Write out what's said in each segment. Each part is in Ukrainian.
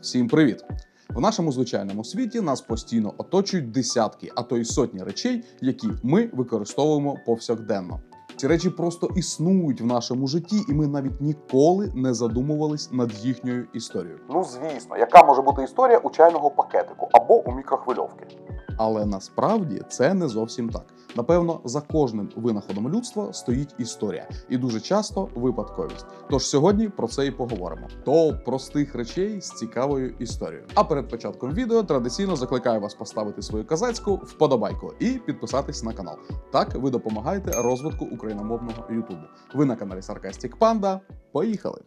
Всім привіт! В нашому звичайному світі нас постійно оточують десятки, а то й сотні речей, які ми використовуємо повсякденно. Ці речі просто існують в нашому житті, і ми навіть ніколи не задумувались над їхньою історією. Ну звісно, яка може бути історія у чайного пакетику або у мікрохвильовки? Але насправді це не зовсім так. Напевно, за кожним винаходом людства стоїть історія, і дуже часто випадковість. Тож сьогодні про це і поговоримо. То простих речей з цікавою історією. А перед початком відео традиційно закликаю вас поставити свою казацьку вподобайку і підписатись на канал. Так ви допомагаєте розвитку україномовного Ютубу. Ви на каналі Sarcastic Panda. Поїхали!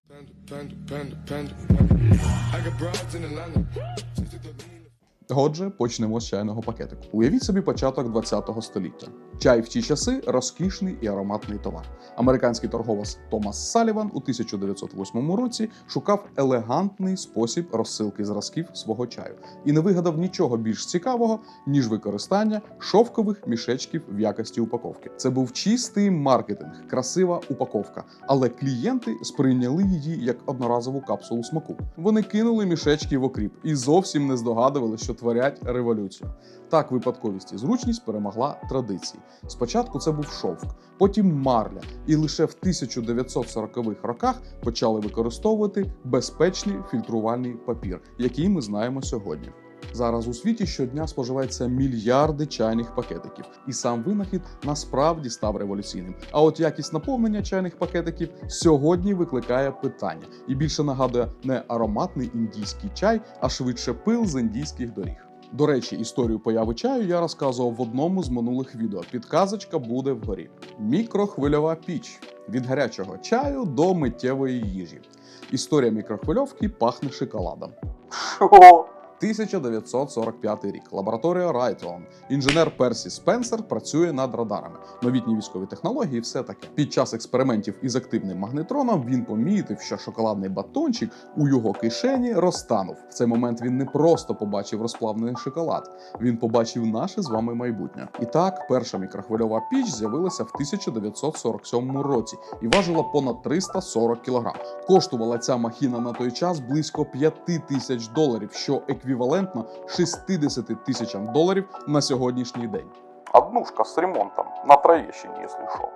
Отже, почнемо з чайного пакетику. Уявіть собі початок 20 століття. Чай в ті часи розкішний і ароматний товар. Американський торговець Томас Саліван у 1908 році шукав елегантний спосіб розсилки зразків свого чаю і не вигадав нічого більш цікавого, ніж використання шовкових мішечків в якості упаковки. Це був чистий маркетинг, красива упаковка, але клієнти сприйняли її як одноразову капсулу смаку. Вони кинули мішечки в окріп і зовсім не здогадували, що творять революцію. Так, випадковість і зручність перемогла традиції. Спочатку це був шовк, потім марля, і лише в 1940-х роках почали використовувати безпечний фільтрувальний папір, який ми знаємо сьогодні. Зараз у світі щодня споживається мільярди чайних пакетиків, і сам винахід насправді став революційним. А от якість наповнення чайних пакетиків сьогодні викликає питання і більше нагадує не ароматний індійський чай, а швидше пил з індійських доріг. До речі, історію появи чаю я розказував в одному з минулих відео. Підказочка буде вгорі. Мікрохвильова піч від гарячого чаю до миттєвої їжі. Історія мікрохвильовки пахне шоколадом. Що? 1945 рік. Лабораторія Райтон. Інженер Персі Спенсер працює над радарами. Новітні військові технології, все таке. Під час експериментів із активним магнетроном він помітив, що шоколадний батончик у його кишені розтанув. В цей момент він не просто побачив розплавлений шоколад, він побачив наше з вами майбутнє. І так, перша мікрохвильова піч з'явилася в 1947 році і важила понад 340 кг. Коштувала ця махіна на той час близько 5 тисяч доларів, що еквівалентно 60 тисячам доларів на сьогоднішній день. Однушка з ремонтом на Троєщині, якщо що.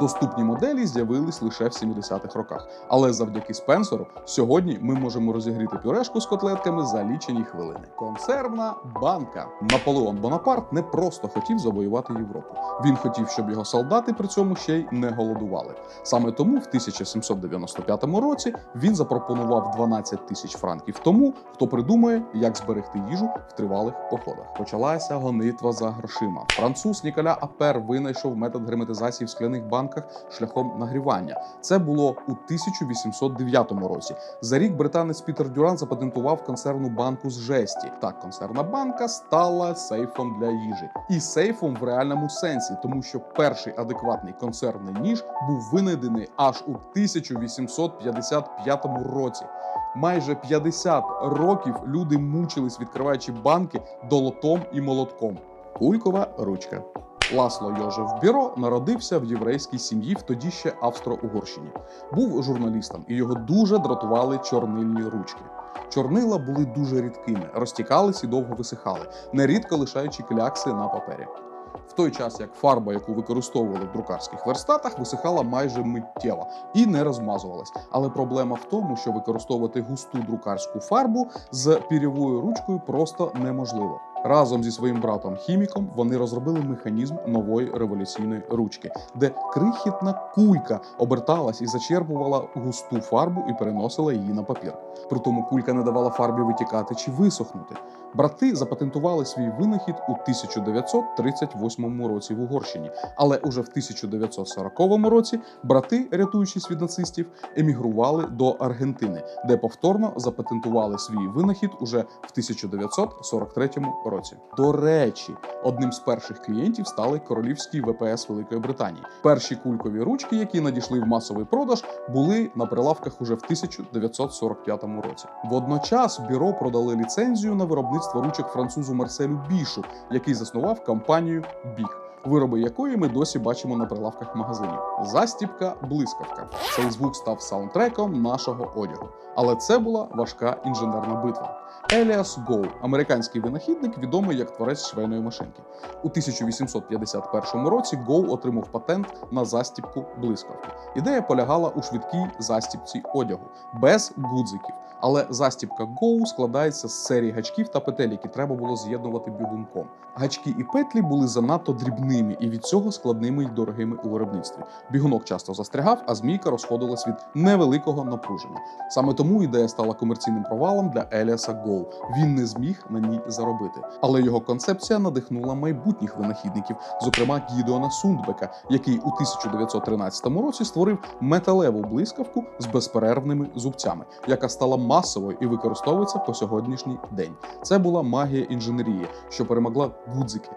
Доступні моделі з'явились лише в 70-х роках. Але завдяки Спенсеру сьогодні ми можемо розігріти пюрешку з котлетками за лічені хвилини. Консервна банка. Наполеон Бонапарт не просто хотів завоювати Європу. Він хотів, щоб його солдати при цьому ще й не голодували. Саме тому в 1795 році він запропонував 12 тисяч франків тому, хто придумає, як зберегти їжу в тривалих походах. Почалася гонитва за грошима. Француз Ніколя Апер винайшов метод герметизації в скляних банках шляхом нагрівання. Це було у 1809 році. За рік британець Пітер Дюран запатентував консервну банку з жесті. Так, консервна банка стала сейфом для їжі, і сейфом в реальному сенсі, тому що перший адекватний консервний ніж був винайдений аж у 1855 році. Майже 50 років люди мучились, відкриваючи банки долотом і молотком. Кулькова ручка. Ласло Йожев Біро народився в єврейській сім'ї в тоді ще Австро-Угорщині. Був журналістом, і його дуже дратували чорнильні ручки. Чорнила були дуже рідкими, розтікались і довго висихали, нерідко лишаючи клякси на папері. В той час як фарба, яку використовували в друкарських верстатах, висихала майже миттєво і не розмазувалась. Але проблема в тому, що використовувати густу друкарську фарбу з пірєвою ручкою просто неможливо. Разом зі своїм братом хіміком вони розробили механізм нової революційної ручки, де крихітна кулька оберталась і зачерпувала густу фарбу і переносила її на папір. Притому кулька не давала фарбі витікати чи висохнути. Брати запатентували свій винахід у 1938 році в Угорщині, але уже в 1940 році брати, рятуючись від нацистів, емігрували до Аргентини, де повторно запатентували свій винахід уже в 1943 році. До речі, одним з перших клієнтів стали королівські ВПС Великої Британії. Перші кулькові ручки, які надійшли в масовий продаж, були на прилавках уже в 1945 році. Водночас бюро продали ліцензію на виробництво ручок французу Марселю Бішу, який заснував компанію Бік. вироби якої ми досі бачимо на прилавках магазинів. Застіпка блискавка. Цей звук став саундтреком нашого одягу. Але це була важка інженерна битва. Еліас Гоу, американський винахідник, відомий як творець швейної машинки. У 1851 році Гоу отримав патент на застіпку блискавки. Ідея полягала у швидкій застіпці одягу без гудзиків. Але застіпка Гоу складається з серії гачків та петель, які треба було з'єднувати бігунком. Гачки і петлі були занадто дрібними і від цього складними й дорогими у виробництві. Бігунок часто застрягав, а змійка розходилась від невеликого напруження. Саме тому ідея стала комерційним провалом для Еліаса Гоу. Він не зміг на ній заробити. Але його концепція надихнула майбутніх винахідників, зокрема Гідеона Сундбека, який у 1913 році створив металеву блискавку з безперервними зубцями, яка стала масовою і використовується по сьогоднішній день. Це була магія інженерії, що перемогла гудзики.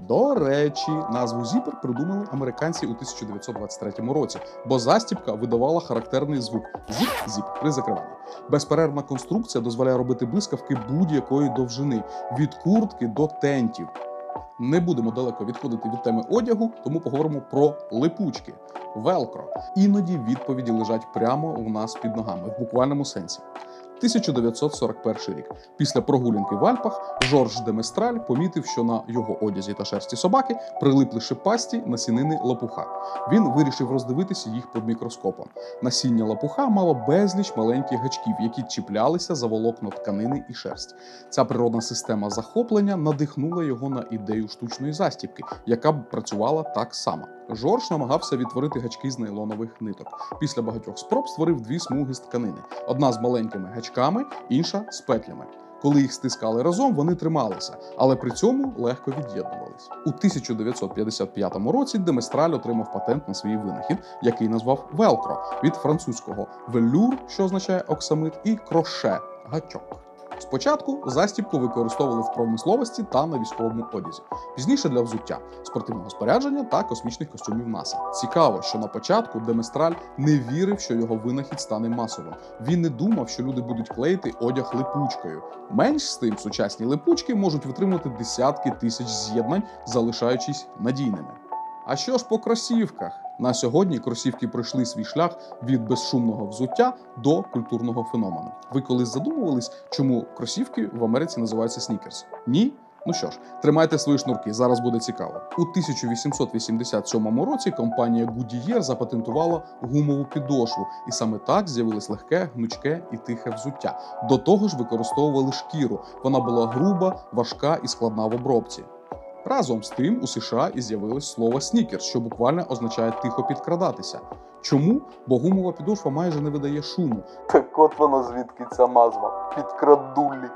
До речі, назву зіпер придумали американці у 1923 році, бо застібка видавала характерний звук зіп-зіп при закриванні. Безперервна конструкція дозволяє робити блискавки будь-якої довжини від куртки до тентів. Не будемо далеко відходити від теми одягу, тому поговоримо про липучки велкро. Іноді відповіді лежать прямо у нас під ногами в буквальному сенсі. 1941 рік. Після прогулянки в Альпах Жорж де Местраль помітив, що на його одязі та шерсті собаки прилипли шипасті насінини лопуха. Він вирішив роздивитися їх під мікроскопом. Насіння лопуха мало безліч маленьких гачків, які чіплялися за волокно тканини і шерсть. Ця природна система захоплення надихнула його на ідею штучної застібки, яка б працювала так само. Жорж намагався відтворити гачки з нейлонових ниток. Після багатьох спроб створив дві смуги з тканини: одна з маленькими гачками, інша з петлями. Коли їх стискали разом, вони трималися, але при цьому легко від'єднувались. У 1955 році Деместраль отримав патент на свій винахід, який назвав велкро від французького велюр, що означає оксамит, і кроше гачок. Спочатку застібку використовували в промисловості та на військовому одязі, пізніше для взуття, спортивного спорядження та космічних костюмів НАСА. Цікаво, що на початку Деместраль не вірив, що його винахід стане масовим. Він не думав, що люди будуть клеїти одяг липучкою. Менш з тим, сучасні липучки можуть витримати десятки тисяч з'єднань, залишаючись надійними. А що ж по кросівках? На сьогодні кросівки пройшли свій шлях від безшумного взуття до культурного феномену. Ви колись задумувались, чому кросівки в Америці називаються снікерс? Ні? Ну що ж, тримайте свої шнурки, зараз буде цікаво. У 1887 році компанія Goodyear запатентувала гумову підошву, і саме так з'явилось легке, гнучке і тихе взуття. До того ж, використовували шкіру. Вона була груба, важка і складна в обробці. Разом з тим у США і з'явилось слово снікер, що буквально означає тихо підкрадатися. Чому? Бо гумова підошва майже не видає шуму. Так от воно звідки ця назва. Підкрадулі.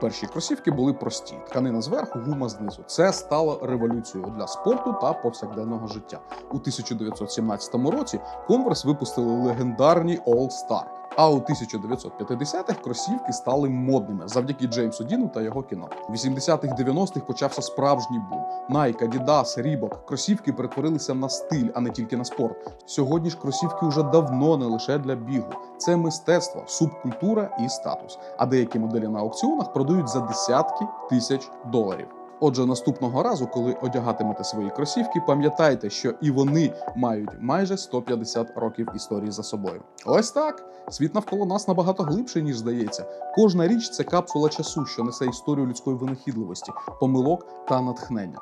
Перші кросівки були прості: тканина зверху, гума знизу. Це стало революцією для спорту та повсякденного життя. У 1917 році Converse випустили легендарні All Star. А у 1950-х кросівки стали модними завдяки Джеймсу Діну та його кіно. В 80-х 90-х почався справжній бум. Nike, Adidas, Reebok. Кросівки перетворилися на стиль, а не тільки на спорт. Сьогодні ж кросівки вже давно не лише для бігу. Це мистецтво, субкультура і статус. А деякі моделі на аукціонах продають за десятки тисяч доларів. Отже, наступного разу, коли одягатимете свої кросівки, пам'ятайте, що і вони мають майже 150 років історії за собою. Ось так. Світ навколо нас набагато глибший, ніж здається. Кожна річ це капсула часу, що несе історію людської винахідливості, помилок та натхнення.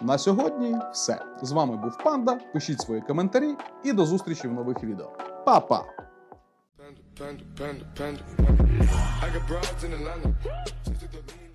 На сьогодні все. З вами був Панда. Пишіть свої коментарі і до зустрічі в нових відео. Па-па! Panda, panda, panda, panda. I got broads in Atlanta.